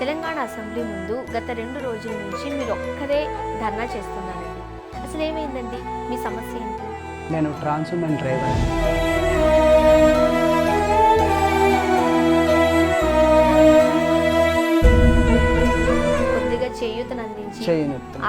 Telangana assembly ముందు గత రెండు రోజుల నుంచి మీరు ఒక్కరే ధర్నా చేస్తున్నారండి. అసలు ఏమైందండి మీ సమస్య ఏంటి? నేను ట్రాన్స్ ఉమెన్ డ్రైవర్. కొద్దిగా చేయూతను అందించి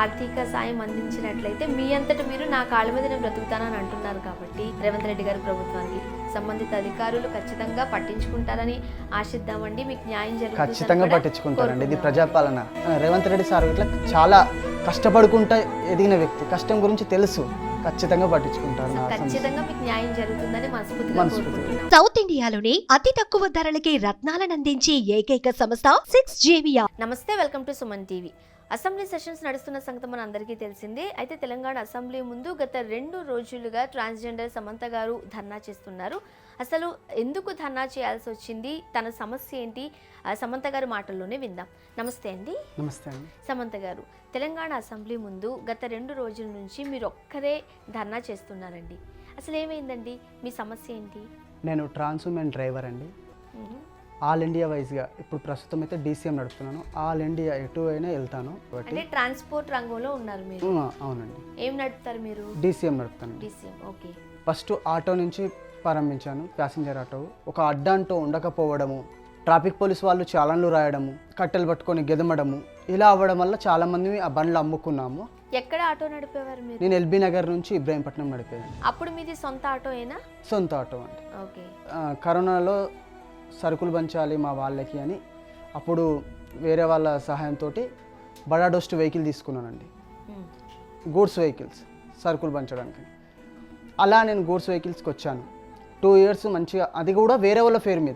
ఆర్థిక సాయం అందించినట్లయితే మీ అంతట మీరు నా కాళ్ళ మీద నేను బ్రతుకుతానని అంటున్నారు కాబట్టి రేవంత్ రెడ్డి గారి ప్రభుత్వానికి సంబంధిత అధికారులు ఖచ్చితంగా పట్టించుకుంటారని ఆశిద్దామండి. మీకు న్యాయం జరుగుతుంది ఖచ్చితంగా పట్టించుకుంటారండి. ఇది ప్రజాపాలన. రేవంత్ రెడ్డి సార్ ఇట్లా చాలా కష్టపడుకుంటా ఎదిగిన వ్యక్తి. కష్టం గురించి తెలుసు. ఖచ్చితంగా పట్టించుకుంటారు. ఖచ్చితంగా మీకు న్యాయం జరుగుతుందని మనస్ఫూర్తిగా సౌత్ ఇండియాలోనే అతి తక్కువ ధరలకి రత్నాలనందించే ఏకైక సంస్థ సిక్స్ జేవియా నమస్తే welcome to Suman TV. Assembly sessions నడుస్తున్న సంగతి మన అందరికీ తెలిసిందే. అయితే తెలంగాణ అసెంబ్లీ ముందు గత రెండు రోజులుగా ట్రాన్స్జెండర్ సమంత గారు ధర్నా చేస్తున్నారు. అసలు ఎందుకు ధర్నా చేయాల్సి వచ్చింది? తన సమస్య ఏంటి? సమంత గారి మాటల్లోనే విందాం. నమస్తే అండి. నమస్తే అండి. సమంత గారు తెలంగాణ అసెంబ్లీ ముందు గత రెండు రోజుల నుంచి మీరు ఒక్కరే ధర్నా చేస్తున్నారండి. అసలు ఏమైందండి మీ సమస్య ఏంటి? నేను ట్రాన్స్ ఉమెన్ డ్రైవర్ అండి. ఆల్ ఇండియా వైజ్గా ఇప్పుడు ప్రస్తుతం అయితే డీసీఎం నడుపుతున్నాను. ఆల్ ఇండియా ఎటు అయినా వెళ్తాను అంటే ట్రాన్స్పోర్ట్ రంగంలో ఉన్నారు మీరు? అవునండి. ఏం నడుపుతారు మీరు? DCM నడుపుతాను. DCM okay. First auto నుంచి ప్రారంభించాను ప్యాసింజర్ ఆటో. ఒక అడ్డంటో ఉండకపోవడము ట్రాఫిక్ పోలీస్ వాళ్ళు చాలన్లు రాయడము కట్టెలు పట్టుకొని గెదమడము ఇలా అవ్వడం వల్ల చాలామంది ఆ బండ్లు అమ్ముకున్నాము. ఎక్కడ ఆటో నడిపేవారు మీరు? నేను ఎల్బీ నగర్ నుంచి ఇబ్రాహీంపట్నం నడిపేదాన్ని. అప్పుడు మీది సొంత ఆటోయేనా? సొంత ఆటో అంటే ఓకే. కరోనాలో సరుకులు పంచాలి మా వాళ్ళకి అని. అప్పుడు వేరే వాళ్ళ సహాయంతో బడా డోస్ట్ వెహికల్ తీసుకున్నానండి. మ్మ్. గూడ్స్ వెహికల్స్ సరుకులు పంచడానికి. అలా నేను గూడ్స్ వెహికల్స్కి వచ్చాను. టూ ఇయర్స్ మంచిగా అది కూడా వేరే వాళ్ళ పేరు మీద.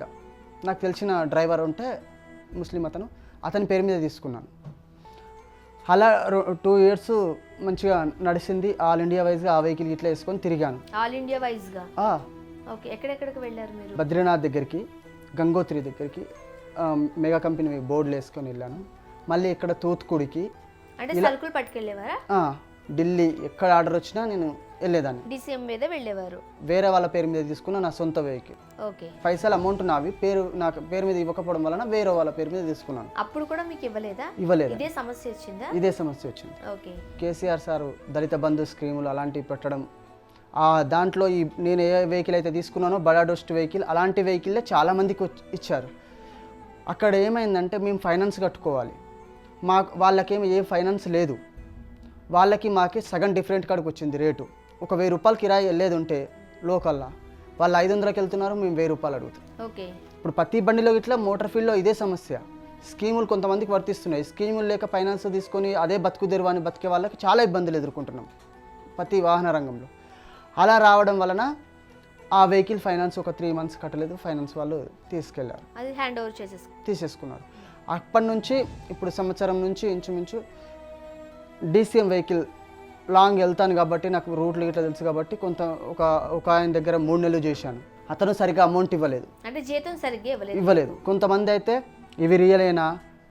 నాకు తెలిసిన డ్రైవర్ ఉంటే ముస్లిం అతను అతని పేరు మీద తీసుకున్నాను. అలా టూ ఇయర్స్ మంచిగా నడిచింది ఆల్ ఇండియా వైజ్గా ఆ వెహికల్ ఇట్లా వేసుకొని తిరిగాను. ఆల్ ఇండియా వైజ్గా ఆ, ఓకే ఎక్కడెక్కడికి వెళ్ళారు మీరు? బద్రీనాథ్ దగ్గరికి. గంగోత్రి దగ్గరికి మెగా కంపెనీ బోర్డులు వేసుకొని వెళ్ళాను. మళ్ళీ ఇక్కడ తూత్కుడికి అంటే సరుకులు పట్టుకెళ్ళేవారా? ఆ, ఢిల్లీ ఎక్కడ ఆర్డర్ వచ్చినా నేను వెళ్ళేదాన్ని. డిసిఎం మీద వెళ్ళేవారు. వేరే వాళ్ళ పేరు మీద తీసుకున్న నా సొంత వెహికల్ ఓకే. పైసలు అమౌంట్ నావి పేరు నాకు పేరు మీద ఇవ్వకపోవడం వలన వేరే వాళ్ళ పేరు మీద తీసుకున్నాను. అప్పుడు కూడా మీకు ఇవ్వలేదా? ఇవ్వలేదు. ఇదే సమస్య వచ్చిందా? ఇదే సమస్య వచ్చింది. Okay. KCR sir Dalit Bandhu స్కీములు అలాంటివి పెట్టడం దాంట్లో ఈ నేను ఏ వెహికల్ అయితే తీసుకున్నానో బడా డోస్ట్ వెహికల్ అలాంటి వెహికల్లే చాలామందికి ఇచ్చారు. అక్కడ ఏమైందంటే మేము ఫైనాన్స్ కట్టుకోవాలి. మా వాళ్ళకేమి ఏ ఫైనాన్స్ లేదు. వాళ్ళకి మాకి సగం డిఫరెంట్ కాడికి వచ్చింది రేటు. ఒక వెయ్యి రూపాయలు కిరాయి వెళ్ళేది ఉంటే లోకల్లా వాళ్ళు ఐదు వందలకి వెళ్తున్నారు మేము వెయ్యి రూపాయలు అడుగుతాం. ఓకే. ఇప్పుడు ప్రతి బండిలో ఇట్లా మోటార్ ఫీల్డ్లో ఇదే సమస్య. స్కీములు కొంతమందికి వర్తిస్తున్నాయి. స్కీములు లేక ఫైనాన్స్ తీసుకొని అదే బతుకు తెరువాని బతికే వాళ్ళకి చాలా ఇబ్బందులు ఎదుర్కొంటున్నాం. ప్రతి వాహన రంగంలో. అలా రావడం వలన ఆ వెహికల్ ఫైనాన్స్ ఒక త్రీ మంత్స్ కట్టలేదు. ఫైనాన్స్ వాళ్ళు తీసుకెళ్ళారు అది హ్యాండ్ ఓవర్ చేసేసుకో తీసేసుకున్నారు. అప్పటి నుంచి ఇప్పుడు సంవత్సరం నుంచి ఇంచుమించు డీసీఎం వెహికల్ లాంగ్ వెళ్తాను కాబట్టి నాకు రూట్లు ఇట్లా తెలుసు కాబట్టి కొంత ఒక ఒక ఆయన దగ్గర మూడు నెలలు చేశాను. అతను సరిగ్గా అమౌంట్ ఇవ్వలేదు. అంటే జీతం సరిగ్గా ఇవ్వలేదు. ఇవ్వలేదు. కొంతమంది అయితే ఇవి రియలేనా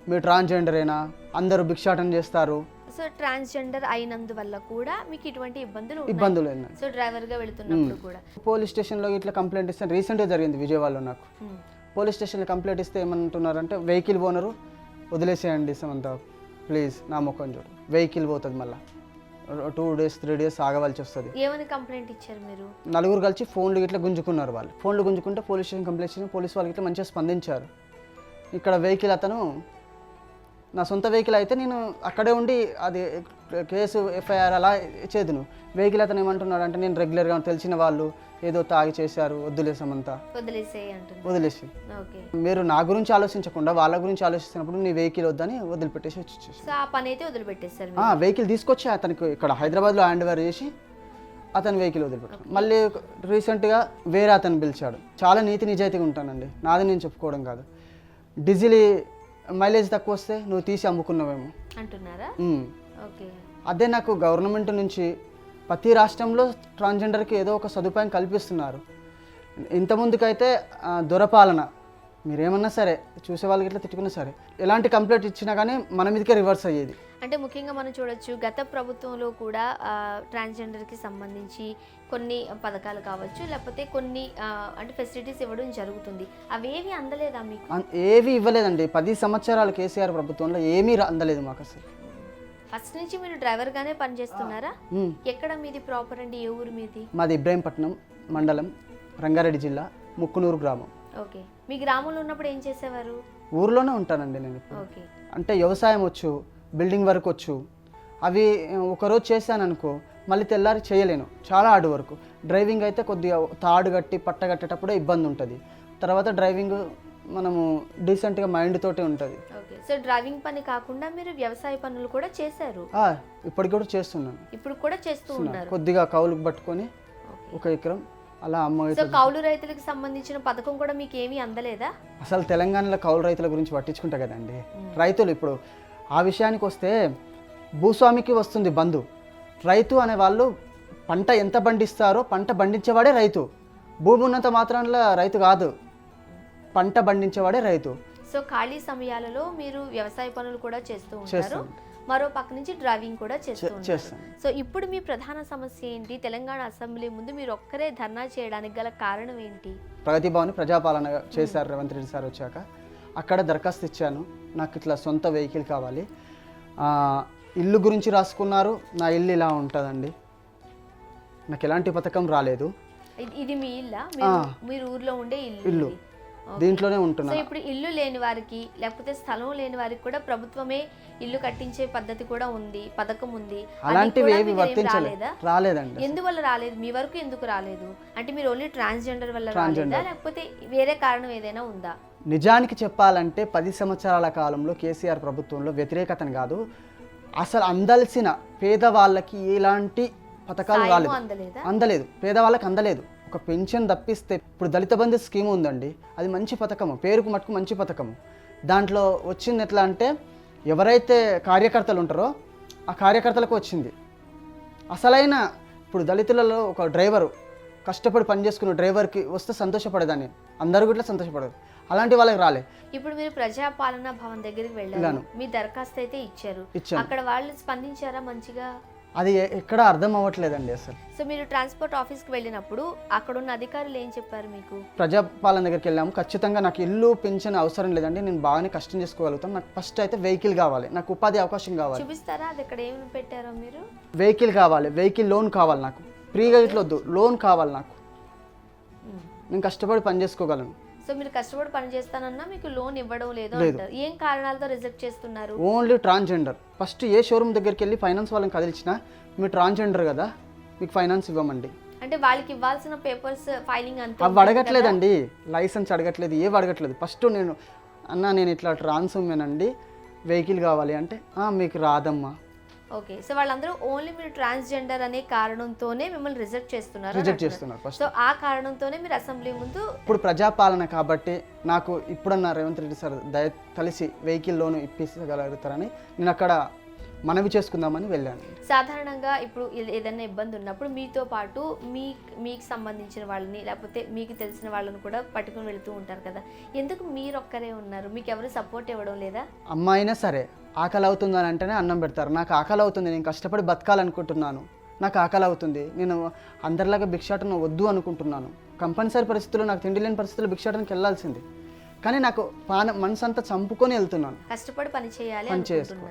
మీరు ట్రాన్స్జెండరేనా అందరూ భిక్షాటన చేస్తారు. సో ట్రాన్స్జెండర్ అయినందువల్ల కూడా మీకు ఇటువంటి ఇబ్బందులు. ఇబ్బందులు ఉన్నాయి. సో డ్రైవర్గా వెళుతున్నప్పుడు కూడా. పోలీస్ స్టేషన్లో ఇట్లా కంప్లైంట్ ఇస్తే రీసెంట్గా జరిగింది విజయవాడలో నాకు. మ్మ్. పోలీస్ స్టేషన్లో కంప్లైంట్ ఇస్తే ఏమంటున్నారంటే వెహికల్ ఓనరు వదిలేసేయండి సమంత ప్లీజ్ నా ముఖం చూడు. వెహికల్ పోతుంది మళ్ళీ. టూ డేస్ త్రీ డేస్ ఆగవలసి వస్తుంది. ఏమని కంప్లైంట్ ఇచ్చారు మీరు? నలుగురు కలిసి ఫోన్లు ఇట్లా గుంజుకున్నారు వాళ్ళు. ఫోన్లు గుంజుకుంటే పోలీస్ స్టేషన్ కంప్లైంట్ చేసిన పోలీస్ వాళ్ళకి ఇట్లా మంచిగా స్పందించారు. ఇక్కడ వెహికల్ అతను నా సొంత వెహికల్ అయితే నేను అక్కడే ఉండి అది కేసు ఎఫ్ఐఆర్ అలా చేదును. వెహికల్ అతను ఏమంటున్నాడు అంటే నేను రెగ్యులర్గా తెలిసిన వాళ్ళు ఏదో తాగి చేశారు వద్దులేసామంతా వదిలేసి. మీరు నా గురించి ఆలోచించకుండా వాళ్ళ గురించి ఆలోచిస్తున్నప్పుడు నీ వెహికల్ వద్దని వదిలిపెట్టేసి మీరు. వెహికల్ తీసుకొచ్చి అతనికి ఇక్కడ హైదరాబాద్లో హ్యాండ్ ఓవర్ చేసి అతని వెహికల్ వదిలిపెట్టాడు మళ్ళీ రీసెంట్గా వేరే అతను పిలిచాడు. చాలా నీతి నిజాయితీగా ఉంటానండి. నాది నేను చెప్పుకోవడం కాదు. డీజిల్ మైలేజ్ తక్కువ వస్తే నువ్వు తీసి అమ్ముకున్నావేమో. అంటున్నారా. ఓకే. అదే నాకు గవర్నమెంట్ నుంచి ప్రతి రాష్ట్రంలో ట్రాన్స్జెండర్కి ఏదో ఒక సదుపాయం కల్పిస్తున్నారు. ఇంతకుముందుకైతే ఆ, దొరపాలన. మీరేమన్నా సరే చూసే వాళ్ళకి ఇట్లా తిట్టుకున్నా సరే ఎలాంటి కంప్లైంట్ ఇచ్చినా కానీ మన మీదకే రివర్స్ అయ్యేది. అంటే ముఖ్యంగా మనం చూడొచ్చు గత ప్రభుత్వంలో కూడా ట్రాన్స్జెండర్కి సంబంధించి కొన్ని పథకాలు కావచ్చు లేకపోతే కొన్ని అంటే ఫెసిలిటీస్ ఇవ్వడం జరుగుతుంది. అవేవి అందలేదా మీకు? ఏవి ఇవ్వలేదండి. పది సంవత్సరాలు కేసీఆర్ ప్రభుత్వంలో ఏమీ అందలేదు మాకు అసలు. ఫస్ట్ నుంచి మీరు డ్రైవర్గానే పనిచేస్తున్నారా. ఎక్కడ మీది ప్రాపర్ అండి? ఏ ఊరు మీది? మాది ఇబ్రాహీంపట్నం మండలం రంగారెడ్డి జిల్లా ముక్కునూరు గ్రామం. ఓకే. మీ గ్రామంలో ఉన్నప్పుడు ఏం చేసేవారు? ఊర్లోనే ఉంటానండి నేను ఇప్పుడు. ఓకే. అంటే వ్యవసాయం వచ్చు బిల్డింగ్ వర్క్ వచ్చు. అవి ఒకరోజు చేశాను అనుకో మళ్ళీ తెల్లారి చేయలేను. చాలా హార్డ్ వర్క్. డ్రైవింగ్ అయితే కొద్దిగా తాడు కట్టి పట్ట కట్టేటప్పుడే ఇబ్బంది ఉంటుంది. తర్వాత డ్రైవింగ్ మనము డీసెంట్గా మైండ్ తోటి ఉంటుంది. ఓకే. సో డ్రైవింగ్ పని కాకుండా మీరు వ్యవసాయ పనులు కూడా చేశారు? ఇప్పటికి కూడా చేస్తున్నాను. ఇప్పుడు కూడా చేస్తూ ఉన్నారు. కొద్దిగా కౌలుకు పట్టుకొని. ఒక ఎకరం అలా అమ్మ సో కౌలు రైతులకు సంబంధించిన పథకం కూడా మీకు ఏమీ అందలేదా? అసలు తెలంగాణలో కౌలు రైతుల గురించి పట్టించుకుంటా కదండి. రైతులు ఇప్పుడు ఆ విషయానికి వస్తే భూస్వామికి వస్తుంది బంధు. రైతు అనే వాళ్ళు పంట ఎంత పండిస్తారో పంట పండించేవాడే రైతు. భూమి ఉన్నంత మాత్రాన రైతు కాదు. పంట పండించేవాడే రైతు. సో ఖాళీ సమయాలలో మీరు వ్యవసాయ పనులు కూడా చేస్తూ ఉంటారు. మరో పక్క నుంచి డ్రైవింగ్ కూడా చేస్తూ సో ఇప్పుడు మీ ప్రధాన సమస్య ఏంటి? తెలంగాణ అసెంబ్లీ ముందు మీరు ఒక్కరే ధర్నా చేయడానికి గల కారణం ఏంటి? ప్రగతి భవన్ ప్రజాపాలన చేశారు రేవంత్ రెడ్డి సార్ వచ్చాక. అక్కడ దరఖాస్తు ఇచ్చాను. నాకు ఇట్లా సొంత వెహికల్ కావాలి. ఇల్లు గురించి రాసుకున్నారు. నా ఇల్లు ఇలా ఉంటుందండి. నాకు ఎలాంటి పథకం రాలేదు. ఇది- మీ ఇల్లా? మీరు ఊర్లో ఉండే ఇల్లు. దీంట్లోనే సో ఉంటున్నాను ఇప్పుడు ఇల్లు లేని వారికి లేకపోతే స్థలం లేని వారికి కూడా ప్రభుత్వమే ఇల్లు కట్టించే పద్ధతి కూడా ఉంది పథకం ఉంది. అలాంటివి వర్తించలేదు రాలేదండి ఎందువల్ల రాలేదు? మీ వరకు ఎందుకు రాలేదు? అంటే మీరు ఓన్లీ ట్రాన్స్జెండర్ వల్ల రాలేదా? లేకపోతే వేరే కారణం ఏదైనా ఉందా? నిజానికి చెప్పాలంటే పది సంవత్సరాల కాలంలో కేసీఆర్ ప్రభుత్వంలో వ్యతిరేకతను కాదు అసలు అందాల్సిన పేదవాళ్ళకి ఎలాంటి పథకాలు రాలేదు. అందలేదు. పేదవాళ్ళకి అందలేదు. ఒక పెన్షన్ తప్పిస్తే ఇప్పుడు దళిత బంధు స్కీమ్ ఉందండి. అది మంచి పథకము పేరుకు మటుకు మంచి పథకము. దాంట్లో వచ్చింది ఎట్లా అంటే ఎవరైతే కార్యకర్తలు ఉంటారో ఆ కార్యకర్తలకు వచ్చింది. అసలైన ఇప్పుడు దళితులలో ఒక డ్రైవరు కష్టపడి పనిచేసుకున్న డ్రైవర్కి వస్తే సంతోషపడేదాన్ని. అందరూ కూడా సంతోషపడరు. అలాంటి వాళ్ళకి రాలే. ఇప్పుడు మీరు ప్రజాపాలన భవన్ దగ్గరికి వెళ్ళాను. మీ దరఖాస్తు అయితే ఇచ్చారు. అక్కడ వాళ్ళు స్పందించారా మంచిగా? అది ఎక్కడ అర్థం అవ్వట్లేదండి అసలు. సో మీరు ట్రాన్స్పోర్ట్ ఆఫీస్కి వెళ్ళినప్పుడు అక్కడ ఉన్న అధికారులు ఏం చెప్పారు మీకు? ప్రజాపాలన దగ్గరికి వెళ్ళాము. ఖచ్చితంగా నాకు ఇల్లు పెన్షన్ అవసరం లేదండి. నేను బాగానే కష్టం చేసుకోగలుగుతాను. నాకు ఫస్ట్ అయితే వెహికల్ కావాలి. నాకు ఉపాధి అవకాశం కావాలి. చూపిస్తారా? అది ఇక్కడ ఏమి పెట్టారో మీరు? వెహికల్ కావాలి. వెహికల్ లోన్ కావాలి నాకు. ఫ్రీగా ఇట్లా వద్దు. లోన్ కావాలి నాకు. నేను కష్టపడి పని చేసుకోగలను. సో మీరు కష్టపడి పని చేస్తానన్నా మీకు లోన్ ఇవ్వడం లేదు అంటారు. ఏం కారణాలతో రిజెక్ట్ చేస్తున్నారు? Only transgender. First A showroom దగ్గరికి వెళ్ళి ఫైనాన్స్ వాళ్ళని కదిలిచ్చినా మీరు ట్రాన్స్జెండర్ కదా మీకు ఫైనాన్స్ ఇవ్వమండి. అంటే వాళ్ళకి ఇవ్వాల్సిన పేపర్స్ ఫైలింగ్ అంతా అవి అడగట్లేదండి. లైసెన్స్ అడగట్లేదు ఏవి అడగట్లేదు. ఫస్ట్ నేను అన్న నేను ఇట్లా ట్రాన్స్ వెహికల్ కావాలి అంటే "ఆ, మీకు రాదమ్మా. ఓకే సో వాళ్ళందరూ ఓన్లీ మీరు ట్రాన్స్జెండర్ అనే కారణంతోనే మిమ్మల్ని రిజెక్ట్ చేస్తున్నారు రిజెక్ట్. చేస్తున్నారు ఫస్ట్ సో ఆ కారణంతోనే మీరు అసెంబ్లీ ముందు ఇప్పుడు ప్రజాపాలన కాబట్టి నాకు ఇప్పుడన్న రేవంత్ రెడ్డి సార్ దయ కలిసి వెహికల్ లోన్ ఇప్పించగలుగుతారని నేను అక్కడ మనవి చేసుకుందామని వెళ్ళాను. సాధారణంగా ఇప్పుడు ఏదైనా ఇబ్బంది ఉన్నప్పుడు మీతో పాటు మీ మీకు సంబంధించిన వాళ్ళని లేకపోతే మీకు తెలిసిన వాళ్ళని కూడా పట్టుకుని వెళ్తూ ఉంటారు కదా. ఎందుకు మీరు ఒక్కరే ఉన్నారు? మీకు ఎవరు సపోర్ట్ ఇవ్వడం లేదా? అమ్మాయినా సరే ఆకలి అవుతుంది అని అంటేనే అన్నం పెడతారు. నాకు ఆకలి అవుతుంది నేను కష్టపడి బతకాలనుకుంటున్నాను. నాకు ఆకలి అవుతుంది నేను అందరిలాగా భిక్షాటన వద్దు అనుకుంటున్నాను. కంపల్సరీ పరిస్థితుల్లో నాకు తిండి లేని పరిస్థితుల్లో భిక్షాటనకి వెళ్ళాల్సింది. కానీ నాకు పాన మనసు అంతా చంపుకొని వెళ్తున్నాను. కష్టపడి పని చేయాలి పని చేసుకో.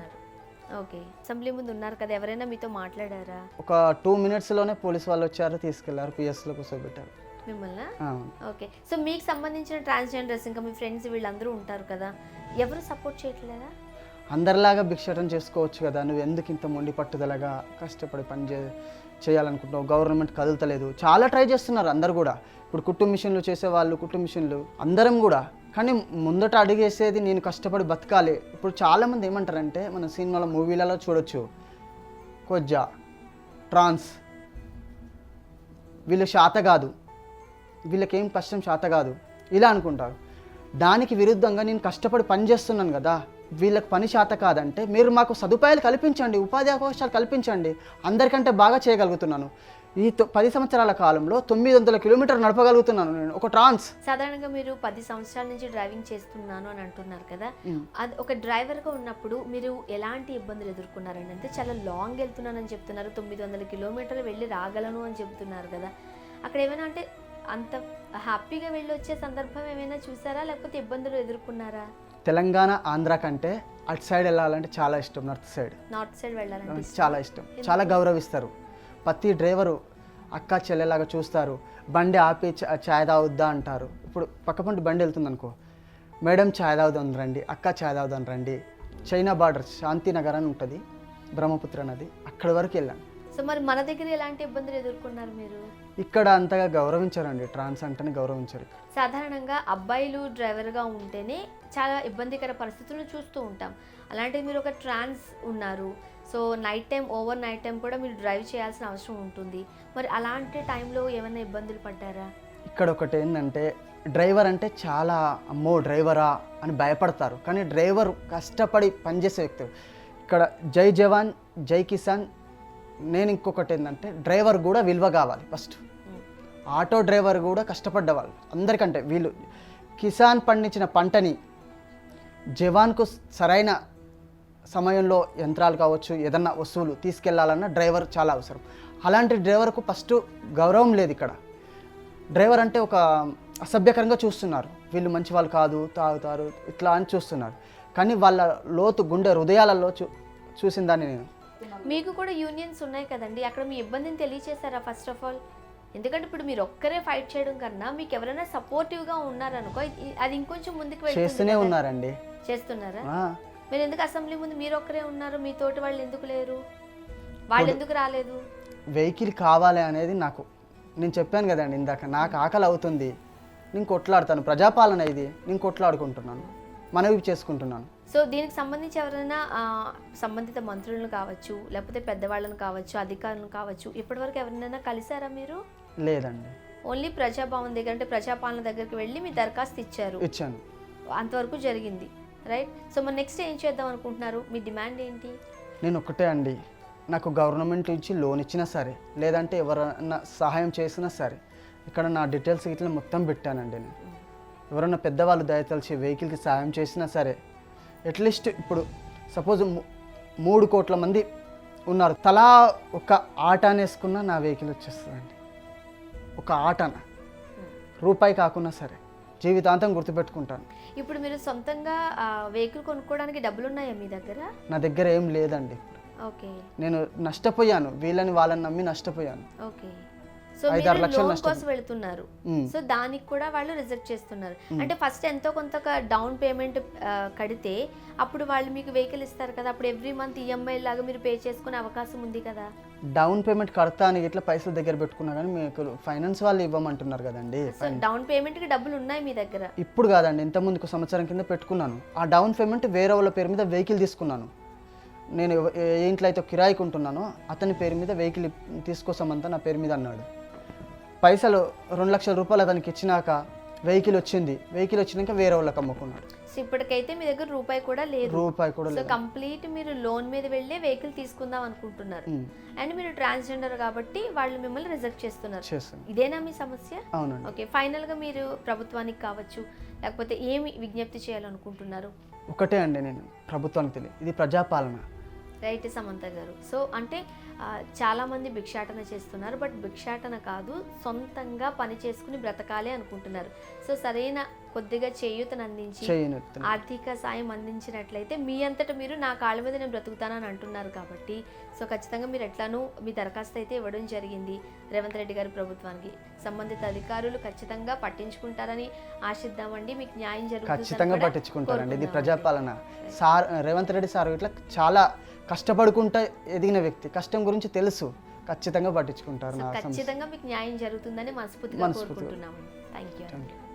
ఓకే. అసెంబ్లీ ముందు ఉన్నారు కదా ఎవరైనా మీతో మాట్లాడారా? ఒక టూ మినిట్స్లోనే పోలీస్ వాళ్ళు వచ్చారు తీసుకెళ్ళారు పిఎస్లో కూర్చోబెట్టారు. మిమ్మల్ని? ఓకే. సో మీకు సంబంధించిన ట్రాన్స్జెండర్స్ ఇంకా మీ ఫ్రెండ్స్ వీళ్ళందరూ ఉంటారు కదా ఎవరు సపోర్ట్ చేయట్లేదా? అందరిలాగా భిక్షాటన చేసుకోవచ్చు కదా నువ్వు ఎందుకు ఇంత మొండి పట్టుదలగా కష్టపడి పని చే చేయాలనుకుంటున్నావు? గవర్నమెంట్ కదులుతలేదు. చాలా ట్రై చేస్తున్నారు అందరు కూడా. ఇప్పుడు కుట్టు మిషన్లు చేసేవాళ్ళు కుట్టు మిషన్లు అందరం కూడా కానీ ముందట అడిగేసేది నేను కష్టపడి బతకాలి. ఇప్పుడు చాలామంది ఏమంటారంటే మన సినిమాలో మూవీలలో చూడొచ్చు. కొజ్జా ట్రాన్స్ వీళ్ళు శాత కాదు. వీళ్ళకేం కష్టం శాత కాదు. ఇలా అనుకుంటారు. దానికి విరుద్ధంగా నేను కష్టపడి పని చేస్తున్నాను కదా. వీళ్ళకి పని శాత కాదంటే మీరు మాకు సదుపాయాలు కల్పించండి ఉపాధి అవకాశాలు కల్పించండి. అందరికంటే బాగా చేయగలుగుతున్నాను. ఈ తొ- పది సంవత్సరాల కాలంలో తొమ్మిది వందల కిలోమీటర్ నడపగలుగుతున్నాను నేను. ఒక ట్రాన్స్. సాధారణంగా మీరు పది సంవత్సరాల నుంచి డ్రైవింగ్ చేస్తున్నాను అని అంటున్నారు కదా. అది ఒక డ్రైవర్గా ఉన్నప్పుడు మీరు ఎలాంటి ఇబ్బందులు ఎదుర్కొన్నారండి అంటే చాలా లాంగ్ వెళ్తున్నానని చెప్తున్నారు. తొమ్మిది వందల కిలోమీటర్లు వెళ్ళి రాగలను అని చెప్తున్నారు కదా. అక్కడ ఏమైనా అంటే అంత హ్యాపీగా వెళ్ళి వచ్చే సందర్భం ఏమైనా చూసారా? లేకపోతే ఇబ్బందులు ఎదుర్కొన్నారా? తెలంగాణ ఆంధ్ర కంటే అటు సైడ్ వెళ్ళాలంటే చాలా ఇష్టం నార్త్ సైడ్. నార్త్ సైడ్ వెళ్ళాలంటే. చాలా ఇష్టం. చాలా గౌరవిస్తారు. ప్రతి డ్రైవరు అక్క చెల్లెలాగా చూస్తారు. బండి ఆపి చాయ్ తాగుద్దా అంటారు. ఇప్పుడు పక్క పంటి బండి వెళ్తుంది అనుకో మేడం చాయ్ తాగుదాం రండి అక్క చాయ్ తాగుదాం రండి చైనా బార్డర్ శాంతినగర్ అని ఉంటుంది బ్రహ్మపుత్ర నది అక్కడి వరకు వెళ్ళాను. సో మరి మన దగ్గర ఎలాంటి ఇబ్బందులు ఎదుర్కొన్నారు మీరు? ఇక్కడ అంతగా గౌరవించారండి ట్రాన్స్ అంటేనే గౌరవించారు. సాధారణంగా అబ్బాయిలు డ్రైవర్గా ఉంటేనే చాలా ఇబ్బందికర పరిస్థితులను చూస్తూ ఉంటాం. అలాంటిది మీరు ఒక ట్రాన్స్ ఉన్నారు so night time over night time కూడా మీరు డ్రైవ్ చేయాల్సిన అవసరం ఉంటుంది. మరి అలాంటి టైంలో ఏమైనా ఇబ్బందులు పడ్డారా? ఇక్కడ ఒకటి ఏంటంటే డ్రైవర్ అంటే చాలా అమ్మో డ్రైవరా అని భయపడతారు. కానీ డ్రైవర్ కష్టపడి పనిచేసే వ్యక్తి. ఇక్కడ జై జవాన్ జై కిసాన్ నేను ఇంకొకటి ఏంటంటే డ్రైవర్ కూడా విలువ కావాలి ఫస్ట్ ఆటో డ్రైవర్ కూడా కష్టపడ్డవాళ్ళు. అందరికంటే వీళ్ళు కిసాన్ పండించిన పంటని జవాన్కు సరైన సమయంలో యంత్రాలు కావచ్చు ఏదన్నా వస్తువులు తీసుకెళ్ళాలన్నా డ్రైవర్ చాలా అవసరం. అలాంటి డ్రైవర్కు ఫస్ట్ గౌరవం లేదు ఇక్కడ. డ్రైవర్ అంటే ఒక అసభ్యకరంగా చూస్తున్నారు. వీళ్ళు మంచి వాళ్ళు కాదు తాగుతారు ఇట్లా అని చూస్తున్నారు. కానీ వాళ్ళ లోతు గుండె హృదయాలలో చూ చూసిన దాన్ని నేను మీకు కూడా యూనియన్స్ ఉన్నాయి కదండి. అక్కడ మీ ఇబ్బందిని తెలియచేశారా ఫస్ట్ ఆఫ్ ఆల్ ఎందుకంటే ఇప్పుడు మీరు ఒక్కరే ఫైట్ చేయడం కన్నా మీకు ఎవరైనా సపోర్టివ్గా ఉన్నారనుకో అది ఇంకొంచెం ముందుకు చేస్తూనే. ఉన్నారండి. చేస్తున్నారా? మీరు ఎందుకు అసెంబ్లీ ముందు మీరు ఒక్కరే ఉన్నారు? మీ తోటి వాళ్ళు ఎందుకు లేరు? వాళ్ళు ఎందుకు రాలేదు? వెహికల్ కావాలి అనేది నాకు నేను చెప్పాను కదండి ఇందాక నాకు ఆకలి అవుతుంది. నేను కొట్లాడతాను. ప్రజాపాలన ఇది. నేను కొట్లాడుకుంటున్నాను. మనవి చేసుకుంటున్నాను. సో దీనికి సంబంధించి ఎవరైనా సంబంధిత మంత్రులను కావచ్చు లేకపోతే పెద్దవాళ్ళని కావచ్చు అధికారులను కావచ్చు ఇప్పటివరకు ఎవరినైనా కలిసారా మీరు? లేదండి. ఓన్లీ ప్రజాభవన్ దగ్గర అంటే ప్రజాపాలన దగ్గరికి వెళ్ళి మీ దరఖాస్తు ఇచ్చారు. ఇచ్చాను. అంతవరకు జరిగింది రైట్? సో మరి నెక్స్ట్ ఏం చేద్దాం అనుకుంటున్నారు? మీ డిమాండ్ ఏంటి? నేను ఒకటే అండి. నాకు గవర్నమెంట్ నుంచి లోన్ ఇచ్చినా సరే లేదంటే ఎవరైనా సహాయం చేసినా సరే ఇక్కడ నా డీటెయిల్స్ ఇట్లా మొత్తం పెట్టానండి నేను. ఎవరైనా పెద్దవాళ్ళు దయతలిచి వెహికల్కి సహాయం చేసినా సరే అట్లీస్ట్ ఇప్పుడు సపోజ్ మూడు కోట్ల మంది ఉన్నారు. తలా ఒక ఆటాన్ వేసుకున్నా నా వెహికల్ వచ్చేస్తుందండి. ఒక ఆటన. రూపాయి కాకున్నా సరే. జీవితాంతం గుర్తుపెట్టుకుంటాను. ఇప్పుడు మీరు సొంతంగా వెహికల్ కొనుక్కోవడానికి డబ్బులు ఉన్నాయా మీ దగ్గర? నా దగ్గర ఏం లేదండి ఓకే. నేను నష్టపోయాను. వీళ్ళని వాళ్ళని నమ్మి నష్టపోయాను. ఓకే. సో ఐదారు లక్షలు లోన్. కోసం వెళ్తున్నారు. సో దానికి కూడా వాళ్ళు రిజెక్ట్ చేస్తున్నారు. అంటే ఫస్ట్ ఎంతో కొంత డౌన్ పేమెంట్ కడితే అప్పుడు వాళ్ళు మీకు వెహికల్ ఇస్తారు కదా అప్పుడు ఎవ్రీ మంత్ ఈఎంఐ లాగా మీరు పే చేసుకునే అవకాశం ఉంది కదా. డౌన్ పేమెంట్ కడతా అని ఇట్లా పైసలు దగ్గర పెట్టుకున్నా కానీ మీకు ఫైనాన్స్ వాళ్ళు ఇవ్వమంటున్నారు కదండి. డౌన్ పేమెంట్కి డబ్బులు ఉన్నాయి మీ దగ్గర? ఇప్పుడు కాదండి ఇంత ముందుకు సంవత్సరం కింద పెట్టుకున్నాను. ఆ డౌన్ పేమెంట్ వేరే వాళ్ళ పేరు మీద వెహికల్ తీసుకున్నాను. నేను ఏ ఇంట్లో అయితే కిరాయికి ఉంటున్నానో అతని పేరు మీద వెహికల్ తీసుకొస్తామంతా నా పేరు మీద అన్నాడు. పైసలు రెండు లక్షల రూపాయలు అతనికి ఇచ్చినాక వెహికల్ వచ్చింది. వెహికల్ వచ్చినాక వేరే వాళ్ళకి అమ్ముకున్నాడు. సో ఇప్పటికైతే మీ దగ్గర రూపాయి కూడా లేదు. రూపాయి కూడా సో లేదు. కంప్లీట్ మీరు లోన్ మీద వెళ్ళే వెహికల్ తీసుకుందాం అనుకుంటున్నారు. ఉమ్, అండ్ మీరు ట్రాన్స్జెండర్ కాబట్టి వాళ్ళు మిమ్మల్ని రిజెక్ట్ చేస్తున్నారు. చేస్తాను ఇదేనా మీ సమస్య? అవునండి. ఓకే ఫైనల్గా మీరు ప్రభుత్వానికి కావచ్చు లేకపోతే ఏమి విజ్ఞప్తి చేయాలనుకుంటున్నారు? ఒకటే అండి నేను ప్రభుత్వానికి తెలియదు. ఇది ప్రజాపాలన. రైట్ సమంత గారు. సో అంటే చాలామంది భిక్షాటన చేస్తున్నారు బట్ భిక్షాటన కాదు సొంతంగా పని చేసుకుని బ్రతకాలి అనుకుంటున్నారు. సో సరైన కొద్దిగా చేయూతను అందించి ఆర్థిక సాయం అందించినట్లయితే మీ అంతటా మీరు నా కాళ్ళ మీద నేను బ్రతుకుతానని అంటున్నారు కాబట్టి సో ఖచ్చితంగా మీరు ఎట్లానూ మీ దరఖాస్తు అయితే ఇవ్వడం జరిగింది రేవంత్ రెడ్డి గారి ప్రభుత్వానికి. సంబంధిత అధికారులు ఖచ్చితంగా పట్టించుకుంటారని ఆశిద్దామండి. మీకు న్యాయం జరుగుతుంది ఖచ్చితంగా పట్టించుకుంటారండి. ఇది ప్రజాపాలన. సార్ రేవంత్ రెడ్డి సార్ ఇట్లా చాలా కష్టపడుకుంటా ఎదిగిన వ్యక్తి. కష్టం గురించి తెలుసు. ఖచ్చితంగా పట్టించుకుంటారు ఖచ్చితంగా మీకు న్యాయం జరుగుతుందని మనస్ఫూర్తిగా. కోరుకుంటున్నామండి. Thank you.